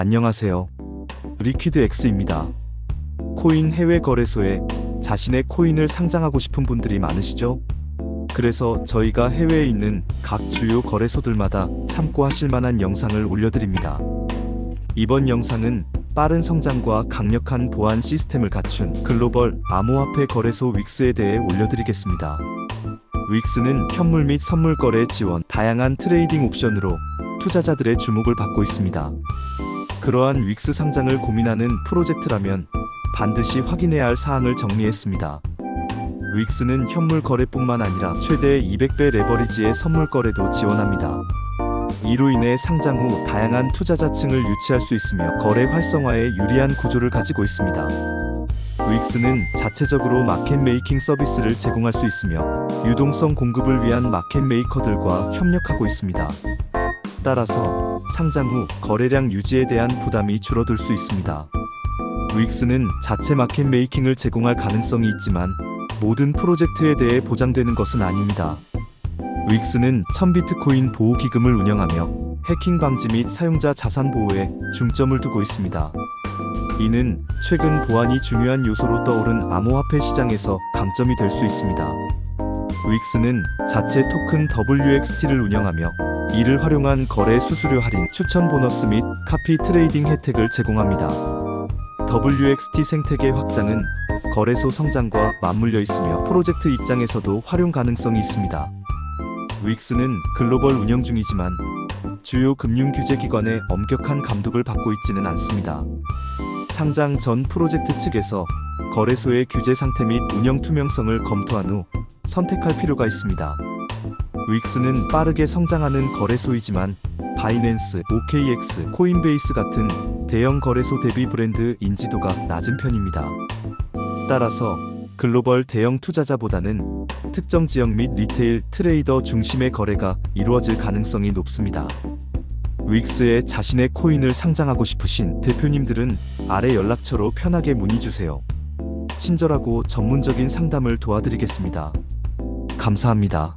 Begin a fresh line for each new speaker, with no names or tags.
안녕하세요. 리퀴드 X입니다. 코인 해외 거래소에 자신의 코인을 상장하고 싶은 분들이 많으시죠? 그래서 저희가 해외에 있는 각 주요 거래소들마다 참고하실 만한 영상을 올려드립니다. 이번 영상은 빠른 성장과 강력한 보안 시스템을 갖춘 글로벌 암호화폐 거래소 윅스에 대해 올려드리겠습니다. 윅스는 현물 및 선물 거래 지원, 다양한 트레이딩 옵션으로 투자자들의 주목을 받고 있습니다. 그러한 윅스 상장을 고민하는 프로젝트라면 반드시 확인해야 할 사항을 정리했습니다. 윅스는 현물 거래뿐만 아니라 최대 200배 레버리지의 선물 거래도 지원합니다. 이로 인해 상장 후 다양한 투자자층을 유치할 수 있으며 거래 활성화에 유리한 구조를 가지고 있습니다. 윅스는 자체적으로 마켓 메이킹 서비스를 제공할 수 있으며 유동성 공급을 위한 마켓 메이커들과 협력하고 있습니다. 따라서 상장 후 거래량 유지에 대한 부담이 줄어들 수 있습니다. 윅스는 자체 마켓 메이킹을 제공할 가능성이 있지만 모든 프로젝트에 대해 보장되는 것은 아닙니다. 윅스는 1000비트코인 보호 기금을 운영하며 해킹 방지 및 사용자 자산 보호에 중점을 두고 있습니다. 이는 최근 보안이 중요한 요소로 떠오른 암호화폐 시장에서 강점이 될 수 있습니다. 윅스는 자체 토큰 WXT를 운영하며 이를 활용한 거래 수수료 할인, 추천 보너스 및 카피 트레이딩 혜택을 제공합니다. WXT 생태계 확장은 거래소 성장과 맞물려 있으며 프로젝트 입장에서도 활용 가능성이 있습니다. 윅스는 글로벌 운영 중이지만 주요 금융 규제 기관의 엄격한 감독을 받고 있지는 않습니다. 상장 전 프로젝트 측에서 거래소의 규제 상태 및 운영 투명성을 검토한 후 선택할 필요가 있습니다. 윅스는 빠르게 성장하는 거래소이지만 바이낸스, OKX, 코인베이스 같은 대형 거래소 대비 브랜드 인지도가 낮은 편입니다. 따라서 글로벌 대형 투자자보다는 특정 지역 및 리테일 트레이더 중심의 거래가 이루어질 가능성이 높습니다. 윅스에 자신의 코인을 상장하고 싶으신 대표님들은 아래 연락처로 편하게 문의 주세요. 친절하고 전문적인 상담을 도와드리겠습니다. 감사합니다.